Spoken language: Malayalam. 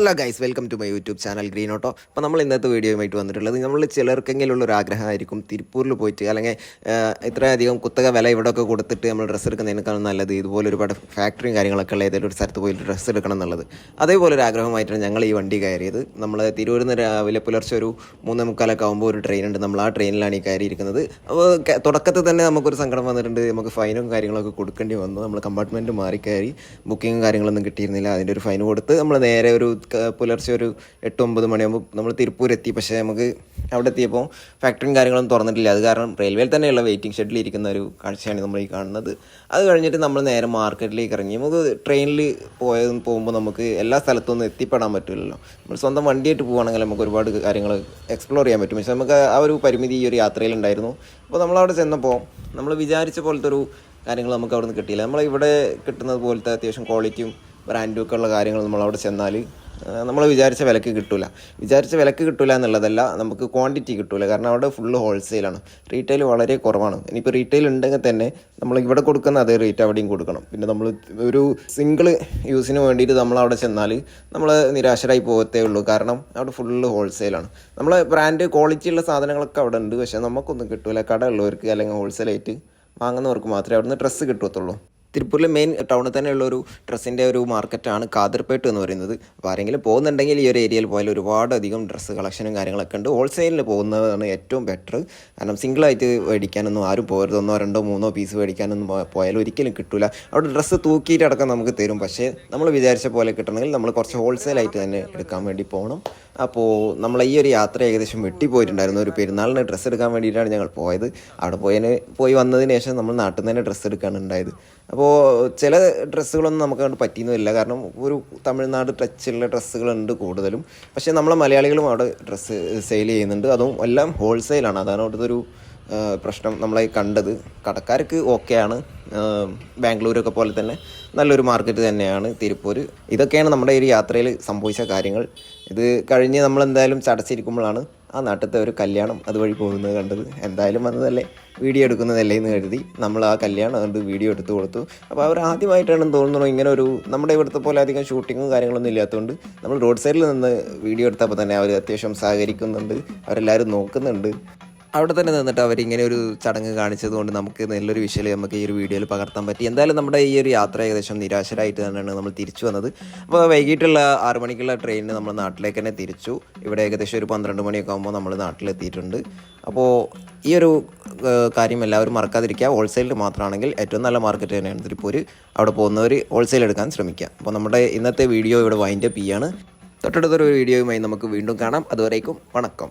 Hello guys welcome to my YouTube channel green auto. അപ്പോൾ നമ്മൾ ഇന്നത്തെ വീഡിയോയുമായിട്ട് വന്നിട്ടുള്ളത് നമ്മൾ ചിലർക്കെങ്കിലും ഒരു ആഗ്രഹമായിരിക്കും. തിരുപ്പൂരിൽ പോയിട്ട് അല്ലെങ്കിൽ ഇത്രയധികം കുത്തക വില ഇവിടെയൊക്കെ കൊടുത്തിട്ട് നമ്മൾ ഡ്രസ്സ് എടുക്കുന്നതിനേക്കാളും നല്ലത് ഇതുപോലെ ഒരുപാട് ഫാക്ടറിയും കാര്യങ്ങളൊക്കെ ഉള്ള ഏതെങ്കിലും ഒരു സ്ഥലത്ത് പോയിട്ട് ഡ്രസ്സ് എടുക്കണം എന്നുള്ളത്. അതേപോലെ ഒരു ആഗ്രഹമായിട്ടാണ് ഞങ്ങൾ ഈ വണ്ടി കയറിയത്. നമ്മൾ തിരൂരിൽ നിന്ന് രാവിലെ പുലർച്ചെ ഒരു മൂന്നേ മുക്കാലൊക്കെ ആകുമ്പോൾ ഒരു ട്രെയിൻ ഉണ്ട്. നമ്മൾ ആ ട്രെയിനിലാണ് ഈ കയറിയിരിക്കുന്നത്. അപ്പോൾ തുടക്കത്തിൽ തന്നെ നമുക്കൊരു സങ്കടം വന്നിട്ടുണ്ട്. നമുക്ക് ഫൈനും കാര്യങ്ങളൊക്കെ കൊടുക്കേണ്ടി വന്നു. നമ്മൾ കമ്പാർട്ട്മെന്റ് മാറി കയറി ബുക്കിങ്ങും കാര്യങ്ങളൊന്നും കിട്ടിയിരുന്നില്ല. അതിന്റെ ഒരു ഫൈൻ കൊടുത്ത് നമ്മൾ നേരെ ഒരു പുലർച്ചെ ഒരു എട്ട് ഒമ്പത് മണിയാകുമ്പോൾ നമ്മൾ തിരുപ്പൂർ എത്തി പക്ഷേ നമുക്ക് അവിടെ എത്തിയപ്പോൾ ഫാക്ടറിയും കാര്യങ്ങളൊന്നും തുറന്നിട്ടില്ല. അത് കാരണം റെയിൽവേയിൽ തന്നെയുള്ള വെയിറ്റിംഗ് ഷെഡിൽ ഇരിക്കുന്ന ഒരു കാഴ്ചയാണ് നമ്മൾ ഈ കാണുന്നത്. അത് കഴിഞ്ഞിട്ട് നമ്മൾ നേരെ മാർക്കറ്റിലേക്ക് ഇറങ്ങി. നമുക്ക് ട്രെയിനിൽ പോയത് പോകുമ്പോൾ നമുക്ക് എല്ലാ സ്ഥലത്തൊന്നും എത്തിപ്പെടാൻ പറ്റില്ലല്ലോ നമ്മൾ സ്വന്തം വണ്ടിയായിട്ട് പോകുകയാണെങ്കിൽ നമുക്ക് ഒരുപാട് കാര്യങ്ങൾ എക്സ്പ്ലോർ ചെയ്യാൻ പറ്റും. പക്ഷേ നമുക്ക് ആ ഒരു പരിമിതി ഈ ഒരു യാത്രയിലുണ്ടായിരുന്നു. അപ്പോൾ നമ്മളവിടെ ചെന്നപ്പോൾ നമ്മൾ വിചാരിച്ച പോലത്തെ ഒരു കാര്യങ്ങൾ നമുക്ക് അവിടെ നിന്ന് കിട്ടിയില്ല. നമ്മൾ ഇവിടെ കിട്ടുന്നത് പോലത്തെ അത്യാവശ്യം ക്വാളിറ്റിയും ബ്രാൻഡും ഒക്കെ ഉള്ള കാര്യങ്ങൾ നമ്മളവിടെ ചെന്നാൽ നമ്മൾ വിചാരിച്ച വിലക്ക് കിട്ടില്ല വിചാരിച്ച വിലക്ക് കിട്ടില്ല എന്നുള്ളതല്ല നമുക്ക് ക്വാണ്ടിറ്റി കിട്ടില്ല കാരണം അവിടെ ഫുള്ള് ഹോൾസെയിലാണ് റീറ്റെയിൽ വളരെ കുറവാണ്. ഇനിയിപ്പോൾ റീറ്റെയിൽ ഉണ്ടെങ്കിൽ തന്നെ നമ്മൾ ഇവിടെ കൊടുക്കുന്ന അതേ റേറ്റ് അവിടെയും കൊടുക്കണം. പിന്നെ നമ്മൾ ഒരു സിംഗിൾ യൂസിന് വേണ്ടിയിട്ട് നമ്മൾ അവിടെ ചെന്നാൽ നമ്മൾ നിരാശരായി പോകത്തേ ഉള്ളൂ. കാരണം അവിടെ ഫുള്ള് ഹോൾസെയിലാണ് നമ്മൾ ബ്രാൻഡ് ക്വാളിറ്റിയുള്ള സാധനങ്ങളൊക്കെ അവിടെ ഉണ്ട്. പക്ഷേ നമുക്കൊന്നും കിട്ടില്ല കട ഉള്ളവർക്ക് അല്ലെങ്കിൽ ഹോൾസെയിലായിട്ട് വാങ്ങുന്നവർക്ക് മാത്രമേ അവിടുന്ന് ഡ്രസ്സ് കിട്ടത്തുള്ളൂ തിരുപ്പൂരിലെ മെയിൻ ടൗണിൽ തന്നെയുള്ള ഒരു ഡ്രസ്സിന്റെ ഒരു മാർക്കറ്റാണ് കാതിർപേട്ട് എന്ന് പറയുന്നത്. അപ്പോൾ ആരെങ്കിലും പോകുന്നുണ്ടെങ്കിൽ ഈ ഒരു ഏരിയയിൽ പോയാൽ ഒരുപാട് അധികം ഡ്രസ്സ് കളക്ഷനും കാര്യങ്ങളൊക്കെ ഉണ്ട്. ഹോൾസെയിലിൽ പോകുന്നതാണ് ഏറ്റവും ബെറ്റർ കാരണം സിംഗിളായിട്ട് മേടിക്കാനൊന്നും ആരും പോകരുത് ഒന്നോ രണ്ടോ മൂന്നോ പീസ് മേടിക്കാനൊന്നും പോയാൽ ഒരിക്കലും കിട്ടില്ല അവിടെ ഡ്രസ്സ് തൂക്കിയിട്ടടക്കം നമുക്ക് തരും. പക്ഷേ നമ്മൾ വിചാരിച്ച പോലെ കിട്ടണമെങ്കിൽ നമ്മൾ കുറച്ച് ഹോൾസെയിലായിട്ട് തന്നെ എടുക്കാൻ വേണ്ടി പോകണം അപ്പോൾ നമ്മൾ ഈ ഒരു യാത്ര ഏകദേശം വെട്ടിപ്പോയിട്ടുണ്ടായിരുന്നു. ഒരു പെരുന്നാളിന് ഡ്രസ്സ് എടുക്കാൻ വേണ്ടിയിട്ടാണ് ഞങ്ങൾ പോയത്. അവിടെ പോയതിന് പോയി വന്നതിന് ശേഷം നമ്മൾ നാട്ടിൽ നിന്ന് തന്നെ ഡ്രസ്സ് എടുക്കാണ് ഉണ്ടായത്. അപ്പോൾ ചില ഡ്രസ്സുകളൊന്നും നമുക്ക് അങ്ങോട്ട് പറ്റിയൊന്നുമില്ല. കാരണം ഒരു തമിഴ്നാട് ടച്ചുള്ള ഡ്രസ്സുകളുണ്ട് കൂടുതലും. പക്ഷേ നമ്മളെ മലയാളികളും അവിടെ ഡ്രസ്സ് സെയിൽ ചെയ്യുന്നുണ്ട്. അതും എല്ലാം ഹോൾസെയിലാണ് അതാണ് അവിടുത്തെ ഒരു പ്രശ്നം നമ്മളെ കണ്ടത്. കടക്കാർക്ക് ഓക്കെയാണ്. ബാംഗ്ലൂരൊക്കെ പോലെ തന്നെ നല്ലൊരു മാർക്കറ്റ് തന്നെയാണ് തിരുപ്പൂർ ഇതൊക്കെയാണ് നമ്മുടെ ഒരു യാത്രയിൽ സംഭവിച്ച കാര്യങ്ങൾ. ഇത് കഴിഞ്ഞ് നമ്മൾ എന്തായാലും ചടച്ചിരിക്കുമ്പോഴാണ് ആ നാട്ടിലത്തെ ഒരു കല്യാണം അതുവഴി പോകുന്നത് കണ്ടത്. എന്തായാലും വന്നതല്ലേ? വീഡിയോ എടുക്കുന്നതല്ലേ എന്ന് കരുതി നമ്മൾ ആ കല്യാണം കണ്ട് വീഡിയോ എടുത്തു കൊടുത്തു. അപ്പോൾ അവർ ആദ്യമായിട്ടാണെന്ന് തോന്നുന്നു ഇങ്ങനെ ഒരു നമ്മുടെ ഇവിടുത്തെ പോലെ അധികം ഷൂട്ടിങ്ങും കാര്യങ്ങളൊന്നും ഇല്ലാത്തതുകൊണ്ട് നമ്മൾ റോഡ് സൈഡിൽ നിന്ന് വീഡിയോ എടുത്തപ്പോൾ തന്നെ അവർ അത്യാവശ്യം സഹകരിക്കുന്നുണ്ട്. അവരെല്ലാവരും നോക്കുന്നുണ്ട്. അവിടെ തന്നെ നിന്നിട്ട് അവരിങ്ങനെ ഒരു ചടങ്ങ് കാണിച്ചത് കൊണ്ട് നമുക്ക് നല്ലൊരു വിഷയം നമുക്ക് ഈ ഒരു വീഡിയോയിൽ പകർത്താൻ പറ്റി. എന്തായാലും നമ്മുടെ ഈ ഒരു യാത്ര ഏകദേശം നിരാശരായിട്ട് തന്നെയാണ് നമ്മൾ തിരിച്ചു വന്നത്. അപ്പോൾ വൈകിട്ടുള്ള ആറ് മണിക്കുള്ള ട്രെയിനിന് നമ്മൾ നാട്ടിലേക്ക് തന്നെ തിരിച്ചു. ഇവിടെ ഏകദേശം ഒരു പന്ത്രണ്ട് മണിയൊക്കെ ആകുമ്പോൾ നമ്മൾ നാട്ടിലെത്തിയിട്ടുണ്ട്. അപ്പോൾ ഈ ഒരു കാര്യം എല്ലാവരും മറക്കാതിരിക്കുക. ഹോൾസെയിൽ മാത്രമാണെങ്കിൽ ഏറ്റവും നല്ല മാർക്കറ്റ് തന്നെയാണ് തിരുപ്പൂർ അവിടെ പോകുന്നവർ ഹോൾസെയിൽ എടുക്കാൻ ശ്രമിക്കുക. അപ്പോൾ നമ്മുടെ ഇന്നത്തെ വീഡിയോ ഇവിടെ വൈൻഡപ്പ് ചെയ്യാണ്. തൊട്ടടുത്തൊരു വീഡിയോയുമായി നമുക്ക് വീണ്ടും കാണാം. അതുവരേക്കും വണക്കം.